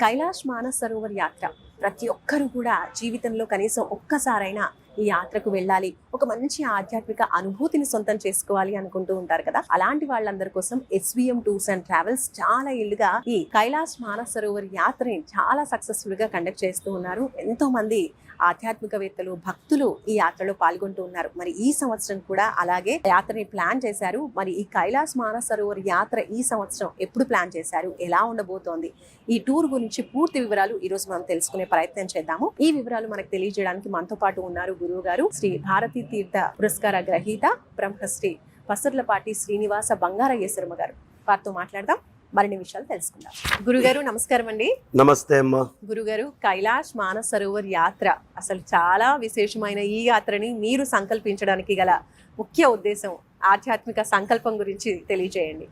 కైలాష్ మానసరోవర్ యాత్ర. ప్రతి ఒక్కరు కూడా జీవితంలో కనీసం ఒక్కసారైనా ఈ యాత్రకు వెళ్ళాలి. ఒక మంచి ఆధ్యాత్మిక అనుభూతిని సొంతం చేసుకోవాలి అనుకుంటూ ఉంటారు కదా. అలాంటి వాళ్ళందరి కోసం ఎస్విఎం టూర్స్ అండ్ ట్రావెల్స్ చాలా ఇల్లుగా ఈ కైలాస్ మానస్ సరోవర్ యాత్రని చాలా సక్సెస్ఫుల్గా కండక్ట్ చేస్తూ ఉన్నారు. ఎంతో మంది ఆధ్యాత్మికవేత్తలు భక్తులు ఈ యాత్రలో పాల్గొంటూ ఉన్నారు. మరి ఈ సంవత్సరం కూడా అలాగే యాత్రని ప్లాన్ చేశారు. మరి ఈ కైలాస్ మానస్ సరోవర్ యాత్ర ఈ సంవత్సరం ఎప్పుడు ప్లాన్ చేశారు? ఎలా ఉండబోతోంది? ఈ టూర్ గురించి పూర్తి వివరాలు ఈ రోజు మనం తెలుసుకునే ప్రయత్నం చేద్దాము. ఈ వివరాలు మనకు తెలియజేయడానికి మనతో పాటు ఉన్నారు గురువు గారు శ్రీ భారతీ తీర్థ పురస్కార గ్రహీత బ్రహ్మశ్రీ పసర్లపాటి శ్రీనివాస బంగారయ్య శర్మ గారు. వారితో మాట్లాడదాం. మరిన్ని విషయాలు తెలుసుకుందాం. గురుగారు నమస్కారం అండి. నమస్తే అమ్మా. గురుగారు కైలాష్ మానస్ సరోవర్ యాత్ర అసలు చాలా విశేషమైన ఈ యాత్రని మీరు సంకల్పించడానికి గల ముఖ్య ఉద్దేశం ఆధ్యాత్మిక సంకల్పం గురించి తెలియజేయండి.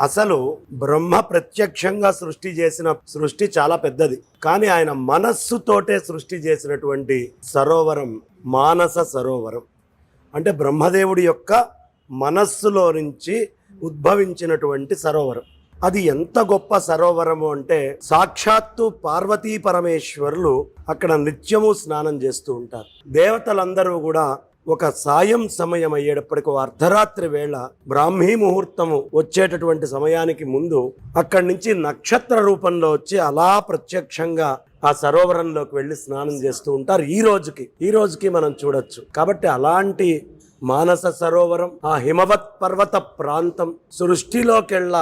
అసలు బ్రహ్మ ప్రత్యక్షంగా సృష్టి చేసిన సృష్టి చాలా పెద్దది. కానీ ఆయన మనస్సుతోటే సృష్టి చేసినటువంటి సరోవరం మానస సరోవరం. అంటే బ్రహ్మదేవుడి యొక్క మనస్సులో నుంచి ఉద్భవించినటువంటి సరోవరం. అది ఎంత గొప్ప సరోవరము అంటే సాక్షాత్తు పార్వతీ పరమేశ్వరులు అక్కడ నిత్యము స్నానం చేస్తూ ఉంటారు. దేవతలందరూ కూడా ఒక సాయం సమయం అయ్యేటప్పటికి అర్ధరాత్రి వేళ బ్రాహ్మీ ముహూర్తము వచ్చేటటువంటి సమయానికి ముందు అక్కడి నుంచి నక్షత్ర రూపంలో వచ్చి అలా ప్రత్యక్షంగా ఆ సరోవరంలోకి వెళ్ళి స్నానం చేస్తూ ఉంటారు ఈ రోజుకి. ఈ రోజుకి మనం చూడొచ్చు. కాబట్టి అలాంటి మానస సరోవరం ఆ హిమవత్ పర్వత ప్రాంతం సృష్టిలోకెళ్ళ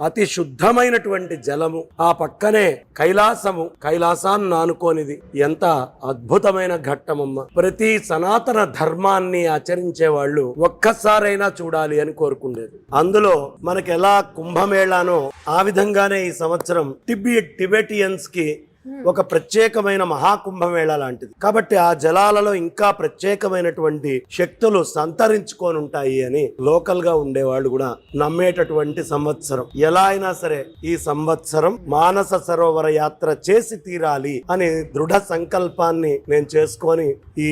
అతి శుద్ధమైనటువంటి జలము. ఆ పక్కనే కైలాసము. కైలాసాన్ని నానుకోనిది. ఎంత అద్భుతమైన ఘట్టమమ్మ. ప్రతి సనాతన ధర్మాన్ని ఆచరించే వాళ్ళు ఒక్కసారైనా చూడాలి అని కోరుకునేది అందులో మనకి ఎలా కుంభమేళానో ఆ విధంగానే ఈ సంవత్సరం టిబి టిబెటియన్స్కి ఒక ప్రత్యేకమైన మహాకుంభమేళ లాంటిది. కాబట్టి ఆ జలాలలో ఇంకా ప్రత్యేకమైనటువంటి శక్తులు సంతరించుకొని ఉంటాయి అని లోకల్గా ఉండేవాళ్ళు కూడా నమ్మేటటువంటి సంవత్సరం. ఎలా అయినా సరే ఈ సంవత్సరం మానస సరోవర యాత్ర చేసి తీరాలి అని దృఢ సంకల్పాన్ని నేను చేసుకొని ఈ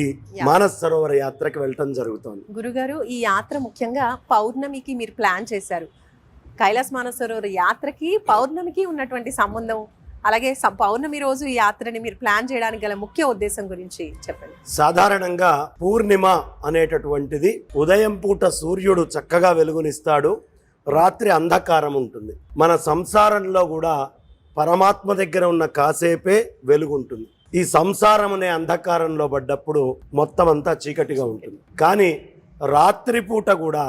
మానస సరోవర యాత్రకి వెళ్ళటం జరుగుతోంది. గురుగారు ఈ యాత్ర ముఖ్యంగా పౌర్ణమికి మీరు ప్లాన్ చేశారు. కైలాస్ మానస్ సరోవర్ యాత్రకి పౌర్ణమికి ఉన్నటువంటి సంబంధం అలాగే పౌర్ణమి రోజు ఈ యాత్రని మీరు ప్లాన్ చేయడానికి గల ముఖ్య ఉద్దేశం గురించి చెప్పండి. సాధారణంగా పూర్ణిమ అనేటటువంటిది ఉదయం పూట సూర్యుడు చక్కగా వెలుగునిస్తాడు రాత్రి అంధకారం ఉంటుంది. మన సంసారంలో కూడా పరమాత్మ దగ్గర ఉన్న కాసేపే వెలుగుంటుంది. ఈ సంసారం అనే అంధకారంలో పడ్డప్పుడు మొత్తం అంతా చీకటిగా ఉంటుంది. కానీ రాత్రిపూట కూడా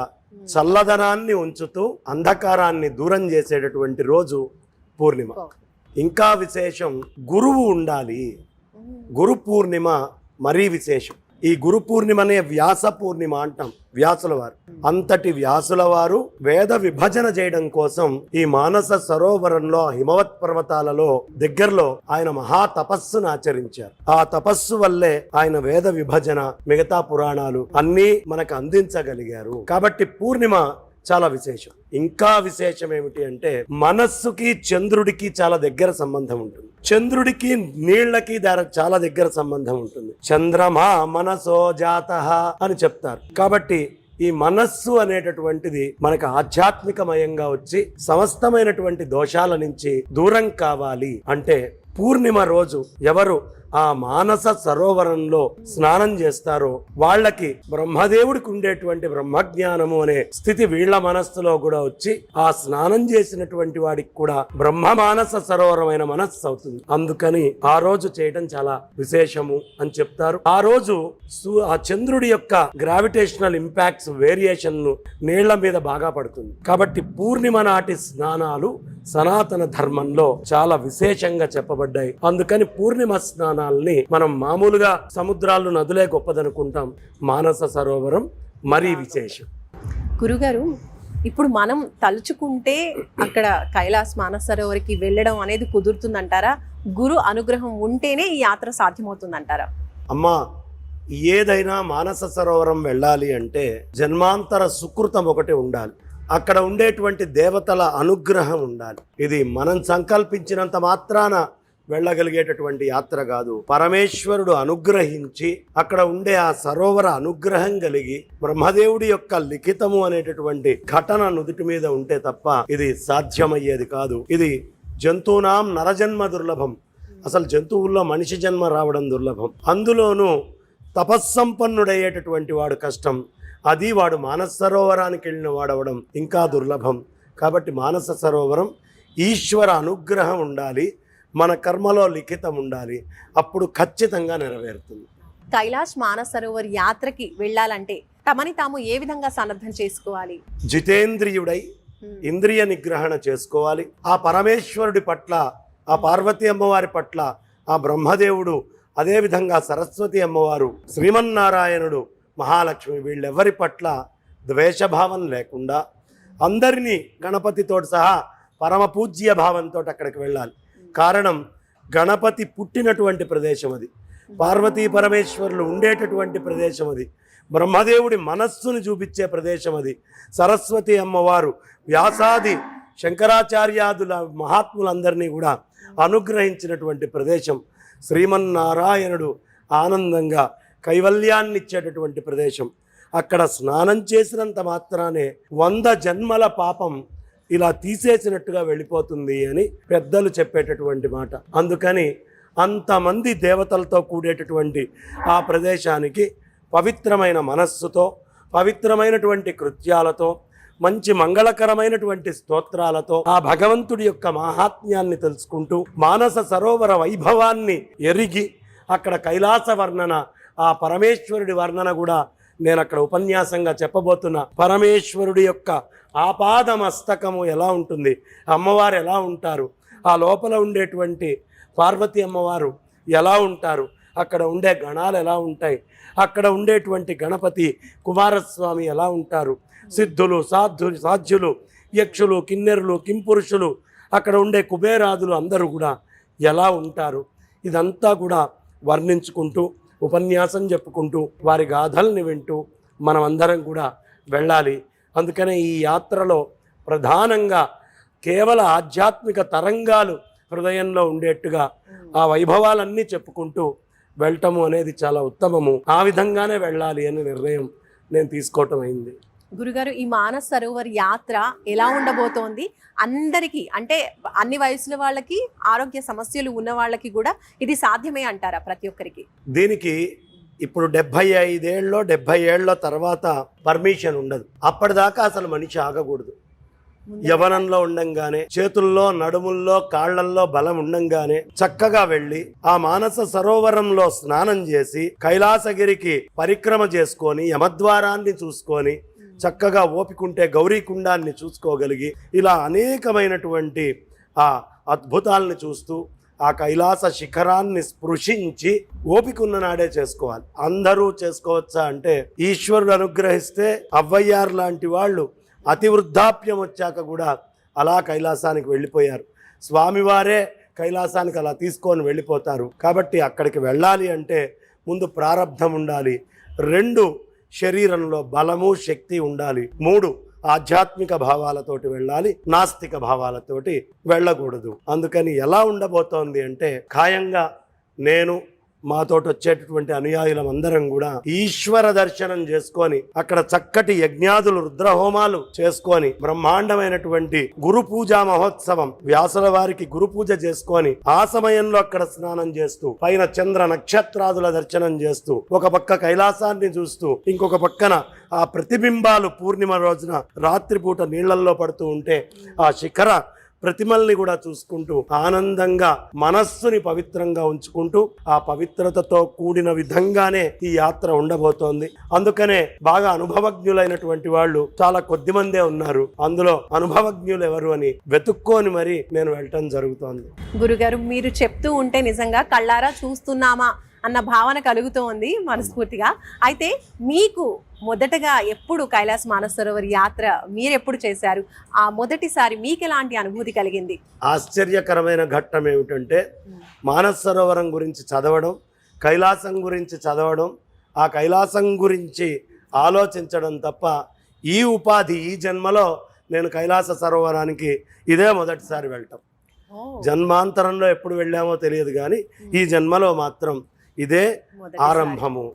చల్లదనాన్ని ఉంచుతూ అంధకారాన్ని దూరం చేసేటటువంటి రోజు పూర్ణిమ. ఇంకా విశేషం గురువు ఉండాలి. గురు పూర్ణిమ మరీ విశేషం. ఈ గురు పూర్ణిమనే వ్యాస పూర్ణిమ అంటాం వ్యాసుల వారు. అంతటి వ్యాసుల వారు వేద విభజన చేయడం కోసం ఈ మానస సరోవరంలో హిమవత్ పర్వతాలలో దగ్గరలో ఆయన మహా తపస్సును ఆచరించారు. ఆ తపస్సు వల్లే ఆయన వేద విభజన మిగతా పురాణాలు అన్నీ మనకు అందించగలిగారు. కాబట్టి పూర్ణిమ చాలా విశేషం. ఇంకా విశేషం ఏమిటి అంటే మనస్సుకి చంద్రుడికి చాలా దగ్గర సంబంధం ఉంటుంది. చంద్రుడికి నీళ్ళకి దాని చాలా దగ్గర సంబంధం ఉంటుంది. చంద్రమా మనసో జాత అని చెప్తారు. కాబట్టి ఈ మనస్సు అనేటటువంటిది మనకు ఆధ్యాత్మికమయంగా వచ్చి సమస్తమైనటువంటి దోషాల నుంచి దూరం కావాలి. అంటే పూర్ణిమ రోజు ఎవరు ఆ మానస సరోవరంలో స్నానం చేస్తారో. వాళ్ళకి బ్రహ్మదేవుడికి ఉండేటువంటి బ్రహ్మజ్ఞానము అనే స్థితి వీళ్ళ మనస్సులో కూడా వచ్చి ఆ స్నానం చేసినటువంటి వాడికి కూడా బ్రహ్మ మానస సరోవరమైన మనస్సు అవుతుంది. అందుకని ఆ రోజు చేయటం చాలా విశేషము అని చెప్తారు. ఆ రోజు ఆ చంద్రుడి యొక్క గ్రావిటేషనల్ ఇంపాక్ట్స్ వేరియేషన్ నీళ్ళ మీద బాగా పడుతుంది. కాబట్టి పూర్ణిమ నాటి స్నానాలు సనాతన ధర్మంలో చాలా విశేషంగా చెప్పబడ్డాయి. అందుకని పూర్ణిమ స్నానాల్ని మనం మామూలుగా సముద్రాలు నదులే గొప్పదనుకుంటాం. మానస సరోవరం మరీ విశేషం. గురుగారు ఇప్పుడు మనం తలుచుకుంటే అక్కడ కైలాస్ మానస్ సరోవర్కి వెళ్ళడం అనేది కుదురుతుందంటారా? గురు అనుగ్రహం ఉంటేనే ఈ యాత్ర సాధ్యమవుతుందంటారా? అమ్మా ఏదైనా మానస సరోవరం వెళ్ళాలి అంటే జన్మాంతర సుకృతం ఒకటి ఉండాలి. అక్కడ ఉండేటువంటి దేవతల అనుగ్రహం ఉండాలి. ఇది మనం సంకల్పించినంత మాత్రాన వెళ్ళగలిగేటటువంటి యాత్ర కాదు. పరమేశ్వరుడు అనుగ్రహించి అక్కడ ఉండే ఆ సరోవర అనుగ్రహం కలిగి బ్రహ్మదేవుడి యొక్క లిఖితము అనేటటువంటి ఘటన నుదుటి మీద ఉంటే తప్ప ఇది సాధ్యమయ్యేది కాదు. ఇది జంతువునాం నరజన్మ దుర్లభం. అసలు జంతువుల్లో మనిషి జన్మ రావడం దుర్లభం. అందులోనూ తపస్సంపన్నుడయ్యేటటువంటి వాడు కష్టం. అది వాడు మానస సరోవరానికి వెళ్ళిన వాడవడం ఇంకా దుర్లభం. కాబట్టి మానస సరోవరం ఈశ్వర అనుగ్రహం ఉండాలి మన కర్మలో లిఖితం ఉండాలి అప్పుడు ఖచ్చితంగా నెరవేరుతుంది. కైలాష్ మానస సరోవర్ యాత్రకి వెళ్ళాలంటే తమని తాము ఏ విధంగా సన్నద్ధం చేసుకోవాలి? జితేంద్రియుడై ఇంద్రియ నిగ్రహణ చేసుకోవాలి. ఆ పరమేశ్వరుడి పట్ల ఆ పార్వతీ అమ్మవారి పట్ల ఆ బ్రహ్మదేవుడు అదేవిధంగా సరస్వతి అమ్మవారు శ్రీమన్నారాయణుడు మహాలక్ష్మి వీళ్ళెవరి పట్ల ద్వేషభావం లేకుండా అందరినీ గణపతితో సహా పరమ పూజ్య భావంతో అక్కడికి వెళ్ళాలి. కారణం గణపతి పుట్టినటువంటి ప్రదేశం అది. పార్వతీ పరమేశ్వరులు ఉండేటటువంటి ప్రదేశం అది. బ్రహ్మదేవుడి మనస్సును చూపించే ప్రదేశం అది. సరస్వతి అమ్మవారు వ్యాసాది శంకరాచార్యాదుల మహాత్ములందరినీ కూడా అనుగ్రహించినటువంటి ప్రదేశం. శ్రీమన్నారాయణుడు ఆనందంగా కైవల్యాన్ని ఇచ్చేటటువంటి ప్రదేశం. అక్కడ స్నానం చేసినంత మాత్రానే వంద జన్మల పాపం ఇలా తీసేసినట్టుగా వెళ్ళిపోతుంది అని పెద్దలు చెప్పేటటువంటి మాట. అందుకని అంతమంది దేవతలతో కూడేటటువంటి ఆ ప్రదేశానికి పవిత్రమైన మనస్సుతో పవిత్రమైనటువంటి కృత్యాలతో మంచి మంగళకరమైనటువంటి స్తోత్రాలతో ఆ భగవంతుడి యొక్క మహాత్మ్యాన్ని తెలుసుకుంటూ మానస సరోవర వైభవాన్ని ఎరిగి అక్కడ కైలాస వర్ణన ఆ పరమేశ్వరుడి వర్ణన కూడా నేను అక్కడ ఉపన్యాసంగా చెప్పబోతున్నా. పరమేశ్వరుడి యొక్క ఆపాద మస్తకము ఎలా ఉంటుంది? అమ్మవారు ఎలా ఉంటారు? ఆ లోపల ఉండేటువంటి పార్వతి అమ్మవారు ఎలా ఉంటారు? అక్కడ ఉండే గణాలు ఎలా ఉంటాయి? అక్కడ ఉండేటువంటి గణపతి కుమారస్వామి ఎలా ఉంటారు? సిద్ధులు సాధు సాధ్యులు యక్షులు కిన్నెరులు కింపురుషులు అక్కడ ఉండే కుబేరాదులు అందరూ కూడా ఎలా ఉంటారు? ఇదంతా కూడా వర్ణించుకుంటూ ఉపన్యాసం చెప్పుకుంటూ వారి గాథల్ని వింటూ మనమందరం కూడా వెళ్ళాలి. అందుకనే ఈ యాత్రలో ప్రధానంగా కేవల ఆధ్యాత్మిక తరంగాలు హృదయంలో ఉండేట్టుగా ఆ వైభవాలన్నీ చెప్పుకుంటూ వెళ్ళటము అనేది చాలా ఉత్తమము. ఆ విధంగానే వెళ్ళాలి అనే నిర్ణయం నేను తీసుకోవటం అయింది. గురుగారు ఈ మానస సరోవర్ యాత్ర ఎలా ఉండబోతోంది? అందరికీ అంటే అన్ని వయసుల వాళ్ళకి ఆరోగ్య సమస్యలు ఉన్న వాళ్ళకి కూడా ఇది సాధ్యమే అంటారా ప్రతి ఒక్కరికి? దీనికి ఇప్పుడు డెబ్భై ఐదేళ్ళలో డెబ్భై ఏళ్ళ తర్వాత పర్మిషన్ ఉండదు. అప్పటిదాకా అసలు మనిషి ఆగకూడదు. యవనంలో ఉండంగానే చేతుల్లో నడుముల్లో కాళ్ళల్లో బలం ఉండంగానే చక్కగా వెళ్ళి ఆ మానస సరోవరంలో స్నానం చేసి కైలాసగిరికి పరిక్రమ చేసుకొని యమద్వారాన్ని చూసుకొని చక్కగా ఓపికంటే గౌరీకుండాన్ని చూసుకోగలిగి ఇలా అనేకమైనటువంటి ఆ అద్భుతాలని చూస్తూ ఆ కైలాస శిఖరాన్ని స్పృశించి ఓపికన్న నాడే చేసుకోవాలి. అందరూ చేసుకోవచ్చా అంటే ఈశ్వరుడు అనుగ్రహిస్తే అవ్వయ్యారు లాంటి వాళ్ళు అతి వృద్ధాప్యం వచ్చాక కూడా అలా కైలాసానికి వెళ్ళిపోయారు. స్వామివారే కైలాసానికి అలా తీసుకొని వెళ్ళిపోతారు. కాబట్టి అక్కడికి వెళ్ళాలి అంటే ముందు ప్రారంధం ఉండాలి. రెండు శరీరంలో బలము శక్తి ఉండాలి. మూడు ఆధ్యాత్మిక భావాలతోటి వెళ్ళాలి నాస్తిక భావాలతోటి వెళ్ళకూడదు. అందుకని ఎలా ఉండబోతోంది అంటే ఖాయంగా నేను మాతోటి వచ్చేటటువంటి అనుయాయులం అందరం కూడా ఈశ్వర దర్శనం చేసుకొని అక్కడ చక్కటి యజ్ఞాదులు రుద్రహోమాలు చేసుకొని బ్రహ్మాండమైనటువంటి గురు పూజా మహోత్సవం వ్యాసుల వారికి గురు పూజ చేసుకొని ఆ సమయంలో అక్కడ స్నానం చేస్తూ పైన చంద్ర నక్షత్రాదుల దర్శనం చేస్తూ ఒక పక్క కైలాసాన్ని చూస్తూ ఇంకొక పక్కన ఆ ప్రతిబింబాలు పూర్ణిమ రోజున రాత్రిపూట నీళ్ళల్లో పడుతూ ఉంటే ఆ శిఖర ప్రతిమల్ని కూడా చూసుకుంటూ ఆనందంగా మనస్సుని పవిత్రంగా ఉంచుకుంటూ ఆ పవిత్రతతో కూడిన విధంగానే ఈ యాత్ర ఉండబోతోంది. అందుకనే బాగా అనుభవజ్ఞులైనటువంటి వాళ్ళు చాలా కొద్ది మందే ఉన్నారు. అందులో అనుభవజ్ఞులు ఎవరు అని వెతుక్కొని మరి నేను వెళ్ళటం జరుగుతోంది. గురుగారు మీరు చెప్తూ ఉంటే నిజంగా కళ్ళారా చూస్తున్నామా అన్న భావన కలుగుతోంది మనస్ఫూర్తిగా. అయితే మీకు మొదటగా ఎప్పుడు కైలాస్ మానస సరోవర్ యాత్ర మీరు ఎప్పుడు చేశారు? ఆ మొదటిసారి మీకు ఎలాంటి అనుభూతి కలిగింది? ఆశ్చర్యకరమైన ఘట్టం ఏమిటంటే మానస సరోవరం గురించి చదవడం కైలాసం గురించి చదవడం ఆ కైలాసం గురించి ఆలోచించడం తప్ప ఈ ఉపాధి ఈ జన్మలో నేను కైలాస సరోవరానికి ఇదే మొదటిసారి వెళ్ళటం జన్మాంతరంలో ఎప్పుడు వెళ్ళామో తెలియదు కానీ ఈ జన్మలో మాత్రం ఇదే. ఆరంభము.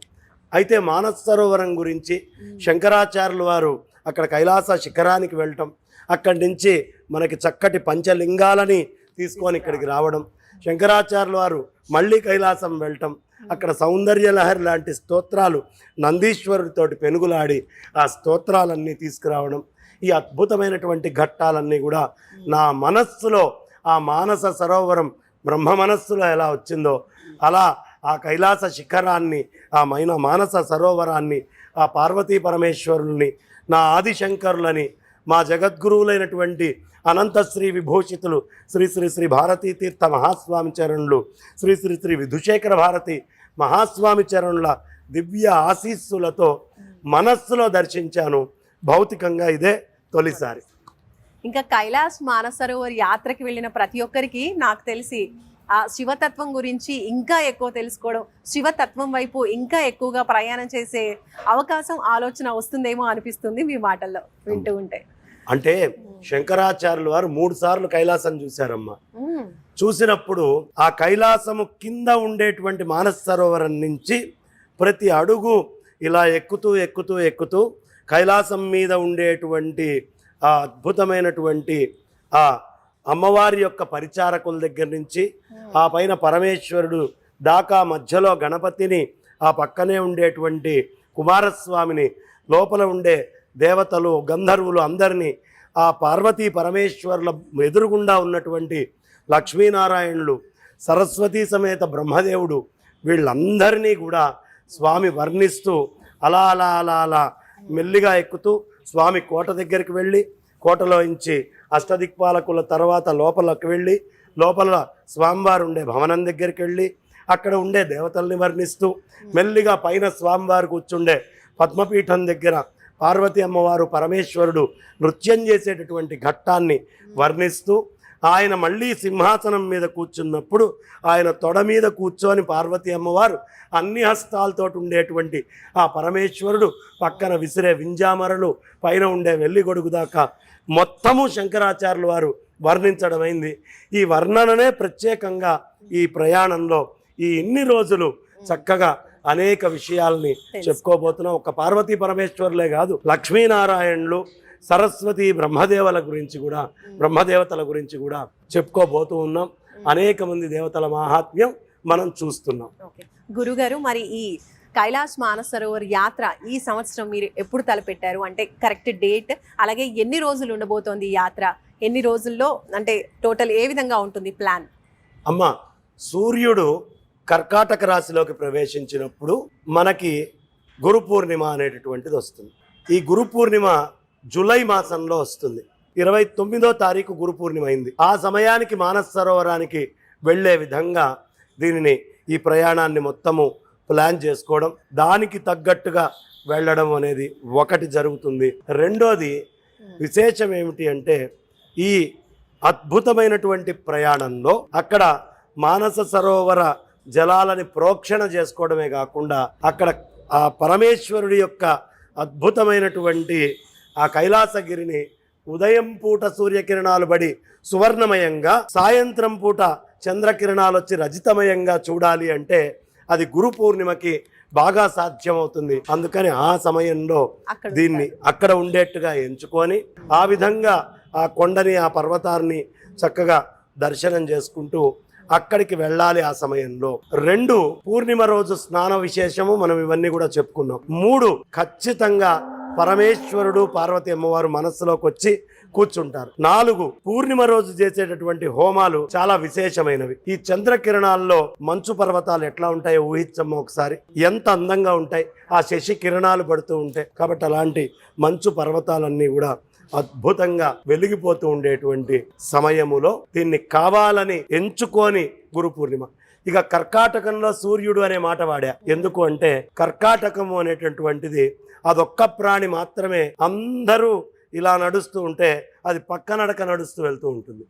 అయితే మానస సరోవరం గురించి శంకరాచార్యుల వారు అక్కడ కైలాస శిఖరానికి వెళ్ళటం అక్కడి నుంచి మనకి చక్కటి పంచలింగాలని తీసుకొని ఇక్కడికి రావడం శంకరాచార్యుల వారు మళ్ళీ కైలాసం వెళ్ళటం అక్కడ సౌందర్య లహరి లాంటి స్తోత్రాలు నందీశ్వరుడితోటి పెనుగులాడి ఆ స్తోత్రాలన్నీ తీసుకురావడం ఈ అద్భుతమైనటువంటి ఘట్టాలన్నీ కూడా నా మనస్సులో ఆ మానస సరోవరం బ్రహ్మ మనస్సులో ఎలా వచ్చిందో అలా ఆ కైలాస శిఖరాన్ని ఆ మైన మానస సరోవరాన్ని ఆ పార్వతీ పరమేశ్వరుల్ని నా ఆదిశంకరులని మా జగద్గురువులైనటువంటి అనంత శ్రీ విభూషితులు శ్రీ శ్రీ శ్రీ భారతీ తీర్థ మహాస్వామి చరణులు శ్రీ శ్రీ శ్రీ విధుశేఖర భారతి మహాస్వామి చరణుల దివ్య ఆశీస్సులతో మనస్సులో దర్శించాను. భౌతికంగా ఇదే తొలిసారి. ఇంకా కైలాస్ మానసరోవర్ యాత్రకి వెళ్ళిన ప్రతి ఒక్కరికి నాకు తెలిసి ఆ శివతత్వం గురించి ఇంకా ఎక్కువ తెలుసుకోవడం శివతత్వం వైపు ఇంకా ఎక్కువగా ప్రయాణం చేసే అవకాశం ఆలోచన వస్తుందేమో అనిపిస్తుంది మీ మాటల్లో వింటూ ఉంటే. అంటే శంకరాచార్యుల వారు మూడు సార్లు కైలాసం చూశారమ్మా. మ్మ్. చూసినప్పుడు ఆ కైలాసము కింద ఉండేటువంటి మానస సరోవరం నుంచి ప్రతి అడుగు ఇలా ఎక్కుతూ ఎక్కుతూ ఎక్కుతూ కైలాసం మీద ఉండేటువంటి ఆ అద్భుతమైనటువంటి ఆ అమ్మవారి యొక్క పరిచారకుల దగ్గర నుంచి ఆ పైన పరమేశ్వరుడు దాకా మధ్యలో గణపతిని ఆ పక్కనే ఉండేటువంటి కుమారస్వామిని లోపల ఉండే దేవతలు గంధర్వులు అందరినీ ఆ పార్వతీ పరమేశ్వరుల ఎదురుగుండా ఉన్నటువంటి లక్ష్మీనారాయణులు సరస్వతీ సమేత బ్రహ్మదేవుడు వీళ్ళందరినీ కూడా స్వామి వర్ణిస్తూ అలా అలా అలా అలా మెల్లిగా ఎక్కుతూ స్వామి కోట దగ్గరికి వెళ్ళి కోటలో ఇంచి అష్టదిక్పాలకుల తర్వాత లోపలికి వెళ్ళి లోపల స్వామివారు ఉండే భవనం దగ్గరికి వెళ్ళి అక్కడ ఉండే దేవతల్ని వర్ణిస్తూ మెల్లిగా పైన స్వామివారు కూర్చుండే పద్మపీఠం దగ్గర పార్వతి అమ్మవారు పరమేశ్వరుడు నృత్యం చేసేటటువంటి ఘట్టాన్ని వర్ణిస్తూ ఆయన మళ్ళీ సింహాసనం మీద కూర్చున్నప్పుడు ఆయన తొడ మీద కూర్చొని పార్వతి అమ్మవారు అన్ని హస్తాలతో ఉండేటువంటి ఆ పరమేశ్వరుడు పక్కన విసిరే వింజామరలు పైన ఉండే వెల్లి గొడుగు దాకా మొత్తము శంకరాచార్యుల వారు వర్ణించడమైంది. ఈ వర్ణననే ప్రత్యేకంగా ఈ ప్రయాణంలో ఈ ఇన్ని రోజులు చక్కగా అనేక విషయాల్ని చెప్పుకోబోతున్నాం. ఒక పార్వతీ పరమేశ్వరులే కాదు లక్ష్మీనారాయణులు సరస్వతి బ్రహ్మదేవల గురించి కూడా బ్రహ్మదేవతల గురించి కూడా చెప్పుకోబోతూ ఉన్నాం. అనేక మంది దేవతల మహాత్మ్యం మనం చూస్తున్నాం. గురుగారు మరి ఈ కైలాస్ మానసరోవర్ యాత్ర ఈ సంవత్సరం మీరు ఎప్పుడు తలపెట్టారు? అంటే కరెక్ట్ డేట్ అలాగే ఎన్ని రోజులు ఉండబోతోంది ఈ యాత్ర? ఎన్ని రోజుల్లో? అంటే టోటల్ ఏ విధంగా ఉంటుంది ప్లాన్ అమ్మ సూర్యుడు కర్కాటక రాశిలోకి ప్రవేశించినప్పుడు మనకి గురు పూర్ణిమ అనేటటువంటిది వస్తుంది. ఈ గురు పూర్ణిమ జూలై మాసంలో వస్తుంది. ఇరవై తొమ్మిదో తారీఖు గురు పూర్ణిమ అయింది. ఆ సమయానికి మానస సరోవరానికి వెళ్ళే విధంగా దీనిని ఈ ప్రయాణాన్ని మొత్తము ప్లాన్ చేసుకోవడం దానికి తగ్గట్టుగా వెళ్ళడం అనేది ఒకటి జరుగుతుంది. రెండోది విశేషం ఏమిటి అంటే ఈ అద్భుతమైనటువంటి ప్రయాణంలో అక్కడ మానస సరోవర జలాలని ప్రోక్షణ చేసుకోవడమే కాకుండా అక్కడ ఆ పరమేశ్వరుడి యొక్క అద్భుతమైనటువంటి ఆ కైలాసగిరిని ఉదయం పూట సూర్యకిరణాలు పడి సువర్ణమయంగా సాయంత్రం పూట చంద్రకిరణాలు వచ్చి రజితమయంగా చూడాలి అంటే అది గురు పూర్ణిమకి బాగా సాధ్యమవుతుంది. అందుకని ఆ సమయంలో దీన్ని అక్కడ ఉండేట్టుగా ఎంచుకొని ఆ విధంగా ఆ కొండని ఆ పర్వతాన్ని చక్కగా దర్శనం చేసుకుంటూ అక్కడికి వెళ్ళాలి ఆ సమయంలో. రెండు పూర్ణిమ రోజు స్నాన విశేషము మనం ఇవన్నీ కూడా చెప్పుకున్నాం. మూడు ఖచ్చితంగా పరమేశ్వరుడు పార్వతి అమ్మవారు మనస్సులోకి వచ్చి కూర్చుంటారు. నాలుగు పూర్ణిమ రోజు చేసేటటువంటి హోమాలు చాలా విశేషమైనవి. ఈ చంద్రకిరణాల్లో మంచు పర్వతాలు ఎట్లా ఉంటాయో ఊహించమ్మ ఒకసారి. ఎంత అందంగా ఉంటాయి. ఆ శశి కిరణాలు పడుతూ ఉంటాయి కాబట్టి అలాంటి మంచు పర్వతాలన్నీ కూడా అద్భుతంగా వెలిగిపోతూ ఉండేటువంటి సమయములో దీన్ని కావాలని ఎంచుకొని గురు పూర్ణిమ. ఇక కర్కాటకంలో సూర్యుడు అనే మాట వాడా. ఎందుకు అంటే కర్కాటకము అనేటటువంటిది అదొక్క ప్రాణి మాత్రమే అందరూ ఇలా నడుస్తూ ఉంటే అది పక్క నడక నడుస్తూ వెళ్తూ ఉంటుంది.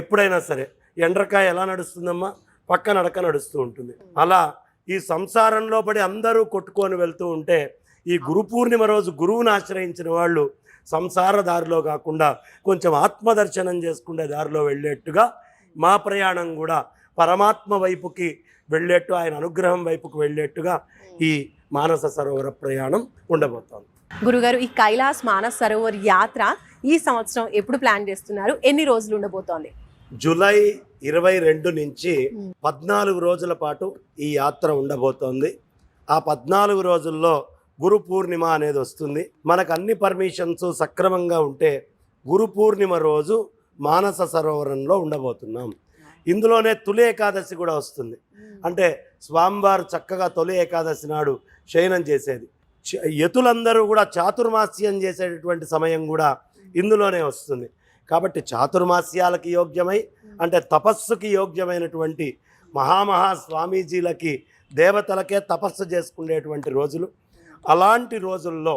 ఎప్పుడైనా సరే ఎండ్రకాయ ఎలా నడుస్తుందమ్మా? పక్క నడక నడుస్తూ ఉంటుంది. అలా ఈ సంసారంలో పడి అందరూ కొట్టుకొని వెళ్తూ ఉంటే ఈ గురు పూర్ణిమ రోజు గురువుని ఆశ్రయించిన వాళ్ళు సంసార దారిలో కాకుండా కొంచెం ఆత్మదర్శనం చేసుకునే దారిలో వెళ్ళేట్టుగా మా ప్రయాణం కూడా పరమాత్మ వైపుకి వెళ్ళేట్టు ఆయన అనుగ్రహం వైపుకి వెళ్ళేట్టుగా ఈ మానస సరోవర ప్రయాణం ఉండబోతోంది. గురుగారు ఈ కైలాస్ మానస్ సరోవర్ యాత్ర ఈ సంవత్సరం ఎప్పుడు ప్లాన్ చేస్తున్నారు? ఎన్ని రోజులు ఉండబోతోంది? జూలై ఇరవై రెండు నుంచి. పద్నాలుగు రోజుల పాటు ఈ యాత్ర ఉండబోతోంది. ఆ పద్నాలుగు రోజుల్లో గురు పూర్ణిమ అనేది వస్తుంది. మనకు అన్ని పర్మిషన్స్ సక్రమంగా ఉంటే గురు పూర్ణిమ రోజు మానస సరోవరంలో ఉండబోతున్నాం. ఇందులోనే తొలి ఏకాదశి కూడా వస్తుంది. అంటే స్వామివారు చక్కగా తొలి ఏకాదశి నాడు శయనం చేసేది. యతులందరూ కూడా చాతుర్మాస్యం చేసేటటువంటి సమయం కూడా ఇందులోనే వస్తుంది. కాబట్టి చాతుర్మాస్యాలకి యోగ్యమై అంటే తపస్సుకి యోగ్యమైనటువంటి మహామహా స్వామీజీలకి దేవతలకే తపస్సు చేసుకునేటువంటి రోజులు. అలాంటి రోజుల్లో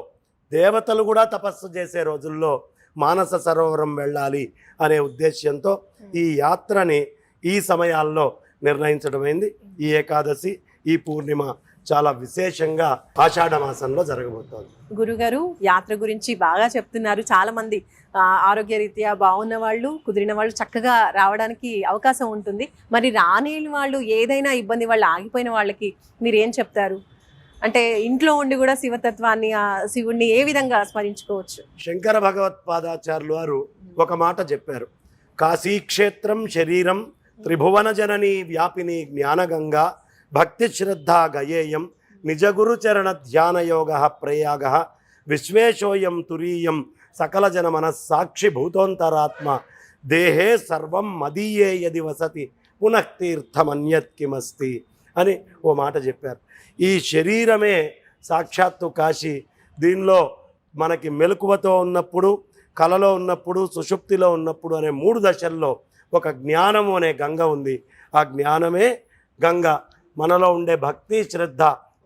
దేవతలు కూడా తపస్సు చేసే రోజుల్లో మానస సరోవరం వెళ్ళాలి అనే ఉద్దేశ్యంతో ఈ యాత్రని ఈ సమయాల్లో నిర్ణయించడమైంది. ఈ ఏకాదశి ఈ పూర్ణిమ చాలా విశేషంగా ఆషాఢ మాసంలో జరగబోతోంది. గురుగారు యాత్ర గురించి బాగా చెప్తున్నారు. చాలా మంది ఆ, ఆరోగ్యరీత్యా బాగున్న వాళ్ళు కుదిరిన వాళ్ళు చక్కగా రావడానికి అవకాశం ఉంటుంది. మరి రానేని వాళ్ళు ఏదైనా ఇబ్బంది వాళ్ళు ఆగిపోయిన వాళ్ళకి మీరు ఏం చెప్తారు? అంటే ఇంట్లో ఉండి కూడా శివతత్వాన్ని ఆ శివుణ్ణి ఏ విధంగా స్మరించుకోవచ్చు? శంకర భగవత్పాదాచార్యులు వారు ఒక మాట చెప్పారు. కాశీక్షేత్రం శరీరం త్రిభువన జనని వ్యాపిని జ్ఞానగంగా భక్తి శ్రద్ధ గయేయం నిజగురు చరణ ధ్యానయోగ ప్రయాగ విశ్వేశోయం తురీయం సకల జన మనస్సాక్షి భూతోంతరాత్మ దేహే సర్వం మదీయే యది వసతి పునఃతీర్థమన్యత్కిమస్తి అని ఓ మాట చెప్పారు. ఈ శరీరమే సాక్షాత్తు కాశీ. దీనిలో మనకి మెలకువతో ఉన్నప్పుడు కలలో ఉన్నప్పుడు సుషుప్తిలో ఉన్నప్పుడు అనే మూడు దశల్లో ఒక జ్ఞానము అనే గంగ ఉంది. ఆ జ్ఞానమే గంగ. మనలో ఉండే భక్తి శ్రద్ధ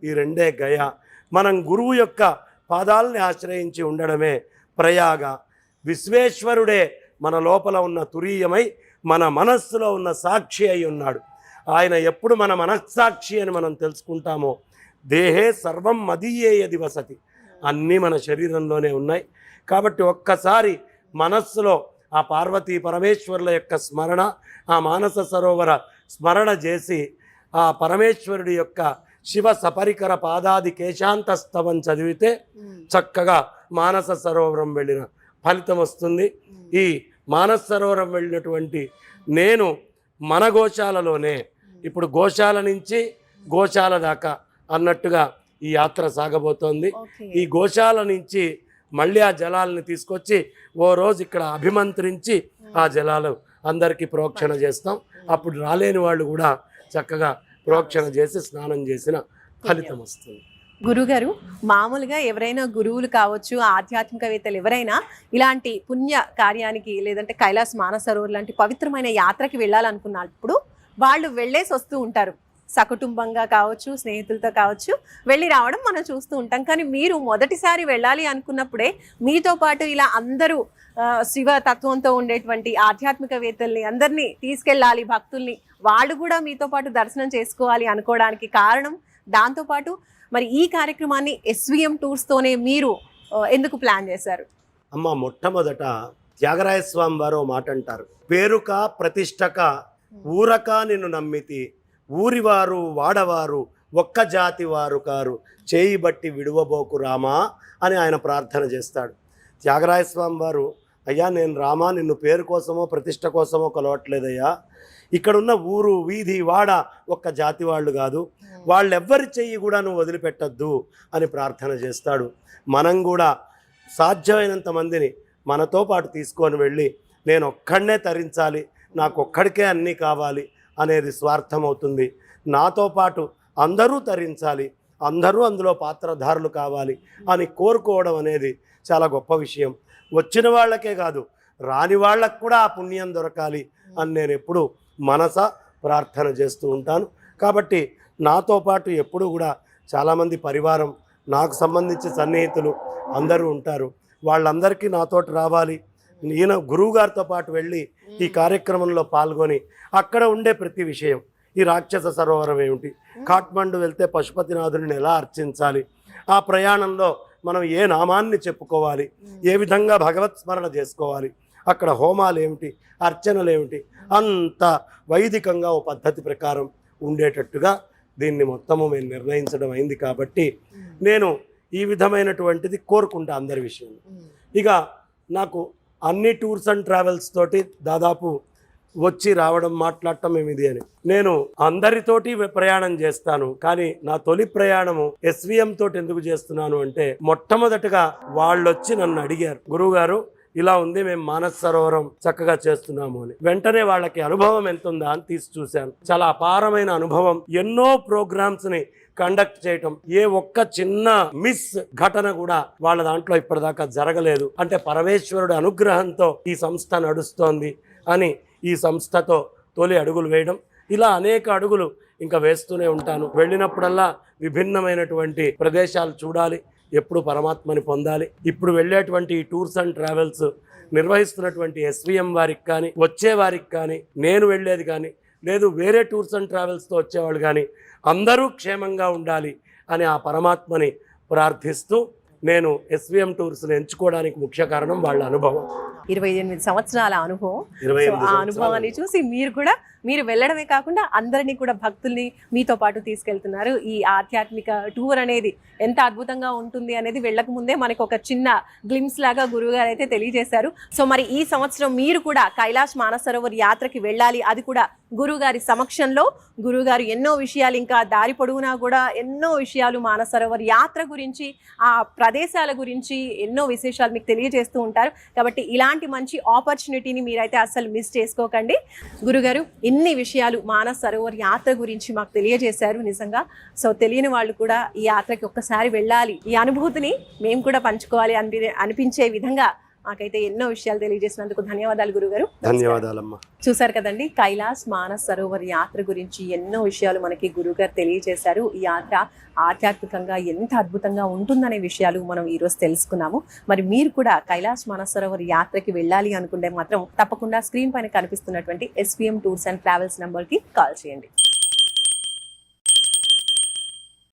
ఈ రెండే గయ. మనం గురువు యొక్క పాదాలని ఆశ్రయించి ఉండడమే ప్రయాగ. విశ్వేశ్వరుడే మన లోపల ఉన్న తురీయమై మన మనస్సులో ఉన్న సాక్షి అయి ఉన్నాడు. ఆయన ఎప్పుడు మన మనస్సాక్షి అని మనం తెలుసుకుంటామో దేహే సర్వం మదీయేయది వసతి. అన్నీ మన శరీరంలోనే ఉన్నాయి. కాబట్టి ఒక్కసారి మనస్సులో ఆ పార్వతీ పరమేశ్వరుల యొక్క స్మరణ ఆ మానస సరోవర స్మరణ చేసి ఆ పరమేశ్వరుడి యొక్క శివ సపరికర పాదాది కేశాంతస్తవం చదివితే చక్కగా మానస సరోవరం వెళ్ళిన ఫలితం వస్తుంది. ఈ మానస సరోవరం వెళ్ళినటువంటి నేను మన గోశాలలోనే ఇప్పుడు గోశాల నుంచి గోశాల దాకా అన్నట్టుగా ఈ యాత్ర సాగబోతోంది. ఈ గోశాల నుంచి మళ్ళీ ఆ జలాలని తీసుకొచ్చి ఓ రోజు ఇక్కడ అభిమంత్రించి ఆ జలాలు అందరికీ ప్రోక్షణ చేస్తాం. అప్పుడు రాలేని వాళ్ళు కూడా చక్కగా ప్రోక్షణ చేసి స్నానం చేసిన ఫలితం వస్తుంది. గురుగారు మామూలుగా ఎవరైనా గురువులు కావచ్చు ఆధ్యాత్మికవేత్తలు ఎవరైనా ఇలాంటి పుణ్య కార్యానికి లేదంటే కైలాస్ మానసరోవర్ లాంటి పవిత్రమైన యాత్రకి వెళ్ళాలనుకున్నప్పుడు వాళ్ళు వెళ్ళేసి వస్తూ ఉంటారు. సకుటుంబంగా కావచ్చు స్నేహితులతో కావచ్చు వెళ్ళి రావడం మనం చూస్తూ ఉంటాం. కానీ మీరు మొదటిసారి వెళ్ళాలి అనుకున్నప్పుడే మీతో పాటు ఇలా అందరూ శివ తత్వంతో ఉండేటువంటి ఆధ్యాత్మికవేత్తల్ని అందరినీ తీసుకెళ్ళాలి భక్తుల్ని వాళ్ళు కూడా మీతో పాటు దర్శనం చేసుకోవాలి అనుకోవడానికి కారణం. దాంతోపాటు మరి ఈ కార్యక్రమాన్ని ఎస్విఎం టూర్స్తోనే మీరు ఎందుకు ప్లాన్ చేశారు? అమ్మ మొట్టమొదట త్యాగరాయ స్వామి వారు మాట అంటారు. పేరుక ప్రతిష్టక ఊరక నిన్ను నమ్మితి. ఊరివారు వాడవారు ఒక్క జాతి వారు కారు. చేయి బట్టి విడువబోకు రామా అని ఆయన ప్రార్థన చేస్తాడు. త్యాగరాయ స్వామి వారు అయ్యా నేను రామా నిన్ను పేరు కోసమో ప్రతిష్ట కోసమో కొలవట్లేదయ్యా. ఇక్కడున్న ఊరు వీధి వాడ ఒక్క జాతి వాళ్ళు కాదు. వాళ్ళెవ్వరి చెయ్యి కూడా నువ్వు వదిలిపెట్టద్దు అని ప్రార్థన చేస్తాడు. మనం కూడా సాధ్యమైనంత మందిని మనతో పాటు తీసుకొని వెళ్ళి నేను ఒక్కడనే తరించాలి నాకు ఒక్కడికే అన్నీ కావాలి అనేది స్వార్థం అవుతుంది నాతో పాటు అందరూ తరించాలి అందరూ అందులో పాత్రధారులు కావాలి అని కోరుకోవడం అనేది చాలా గొప్ప విషయం. వచ్చిన వాళ్ళకే కాదు రాని వాళ్ళకు కూడా ఆ పుణ్యం దొరకాలి అని నేను ఎప్పుడు మనస ప్రార్థన చేస్తూ ఉంటాను. కాబట్టి నాతో పాటు ఎప్పుడు కూడా చాలామంది పరివారం నాకు సంబంధించి సన్నిహితులు అందరూ ఉంటారు. వాళ్ళందరికీ నాతోటి రావాలి. ఈయన గురువుగారితో పాటు వెళ్ళి ఈ కార్యక్రమంలో పాల్గొని అక్కడ ఉండే ప్రతి విషయం ఈ రాక్షస సరోవరం ఏమిటి కాఠ్మండు వెళ్తే పశుపతినాథుడిని ఎలా అర్చించాలి ఆ ప్రయాణంలో మనం ఏ నామాన్ని చెప్పుకోవాలి ఏ విధంగా భగవత్ స్మరణ చేసుకోవాలి అక్కడ హోమాలు ఏమిటి అర్చనలు ఏమిటి అంత వైదికంగా ఓ పద్ధతి ప్రకారం ఉండేటట్టుగా దీన్ని మొత్తము మేము నిర్ణయించడం అయింది కాబట్టి నేను ఈ విధమైనటువంటిది కోరుకుంటా అందరి విషయంలో. ఇక నాకు అన్ని టూర్స్ అండ్ ట్రావెల్స్ తోటి దాదాపు వచ్చి రావడం మాట్లాడటం ఏమిది అని. నేను అందరితోటి ప్రయాణం చేస్తాను కానీ నా తొలి ప్రయాణము ఎస్విఎం తోటి ఎందుకు చేస్తున్నాను అంటే మొట్టమొదటగా వాళ్ళొచ్చి నన్ను అడిగారు గురువుగారు ఇలా ఉంది మేము మానస సరోవరం చక్కగా చేస్తున్నాము అని. వెంటనే వాళ్ళకి అనుభవం ఎంత ఉందా అని తీసి చూశాను. చాలా అపారమైన అనుభవం. ఎన్నో ప్రోగ్రామ్స్ని కండక్ట్ చేయటం ఏ ఒక్క చిన్న మిస్ ఘటన కూడా వాళ్ళ దాంట్లో ఇప్పటిదాకా జరగలేదు. అంటే పరమేశ్వరుడు అనుగ్రహంతో ఈ సంస్థ నడుస్తోంది అని ఈ సంస్థతో తొలి అడుగులు వేయడం. ఇలా అనేక అడుగులు ఇంకా వేస్తూనే ఉంటాను. వెళ్ళినప్పుడల్లా విభిన్నమైనటువంటి ప్రదేశాలు చూడాలి. ఎప్పుడు పరమాత్మని పొందాలి. ఇప్పుడు వెళ్ళేటువంటి టూర్స్ అండ్ ట్రావెల్స్ నిర్వహిస్తున్నటువంటి ఎస్విఎం వారికి కానీ వచ్చే వారికి కానీ నేను వెళ్ళేది కానీ లేదు వేరే టూర్స్ అండ్ ట్రావెల్స్తో వచ్చేవాళ్ళు కానీ అందరూ క్షేమంగా ఉండాలి అని ఆ పరమాత్మని ప్రార్థిస్తూ నేను ఎస్విఎం టూర్స్ని ఎంచుకోవడానికి ముఖ్య కారణం వాళ్ళ అనుభవం. ఇరవై ఎనిమిది సంవత్సరాల అనుభవం ఆ. అనుభవాన్ని చూసి మీరు కూడా మీరు వెళ్ళడమే కాకుండా అందరినీ కూడా భక్తుల్ని మీతో పాటు తీసుకెళ్తున్నారు. ఈ ఆధ్యాత్మిక టూర్ అనేది ఎంత అద్భుతంగా ఉంటుంది అనేది వెళ్ళక ముందే మనకు ఒక చిన్న గ్లిమ్స్ లాగా గురువుగారు అయితే తెలియజేశారు. సో మరి ఈ సంవత్సరం మీరు కూడా కైలాష్ మానసరోవర్ యాత్రకి వెళ్ళాలి. అది కూడా గురుగారి సమక్షంలో. గురుగారు ఎన్నో విషయాలు ఇంకా దారి పొడవునా కూడా ఎన్నో విషయాలు మానసరోవర్ యాత్ర గురించి ఆ ప్రదేశాల గురించి ఎన్నో విశేషాలు మీకు తెలియజేస్తూ ఉంటారు. కాబట్టి ఇలాంటి మంచి ఆపర్చునిటీని మీరైతే అస్సలు మిస్ చేసుకోకండి. గురుగారు ఇన్ని విషయాలు మానస్ సరోవర్ యాత్ర గురించి మాకు తెలియజేశారు నిజంగా. సో తెలియని వాళ్ళు కూడా ఈ యాత్రకి ఒక్కసారి వెళ్ళాలి. ఈ అనుభూతిని మేము కూడా పంచుకోవాలి అనిపి అనిపించే విధంగా మాకైతే ఎన్నో విషయాలు తెలియజేసినందుకు ధన్యవాదాలు గురుగారు. ధన్యవాదాలమ్మా. చూసారు కదండి కైలాస్ మానస్ సరోవర్ యాత్ర గురించి ఎన్నో విషయాలు మనకి గురుగారు తెలియజేశారు. ఈ యాత్ర ఆధ్యాత్మికంగా ఎంత అద్భుతంగా ఉంటుందనే విషయాలు మనం ఈ రోజు తెలుసుకున్నాము. మరి మీరు కూడా కైలాస్ మానస్ సరోవర్ యాత్రకి వెళ్ళాలి అనుకుంటే మాత్రం తప్పకుండా స్క్రీన్ పైన కనిపిస్తున్నటువంటి ఎస్పీఎం టూర్స్ అండ్ ట్రావెల్స్ నంబర్కి కాల్ చేయండి.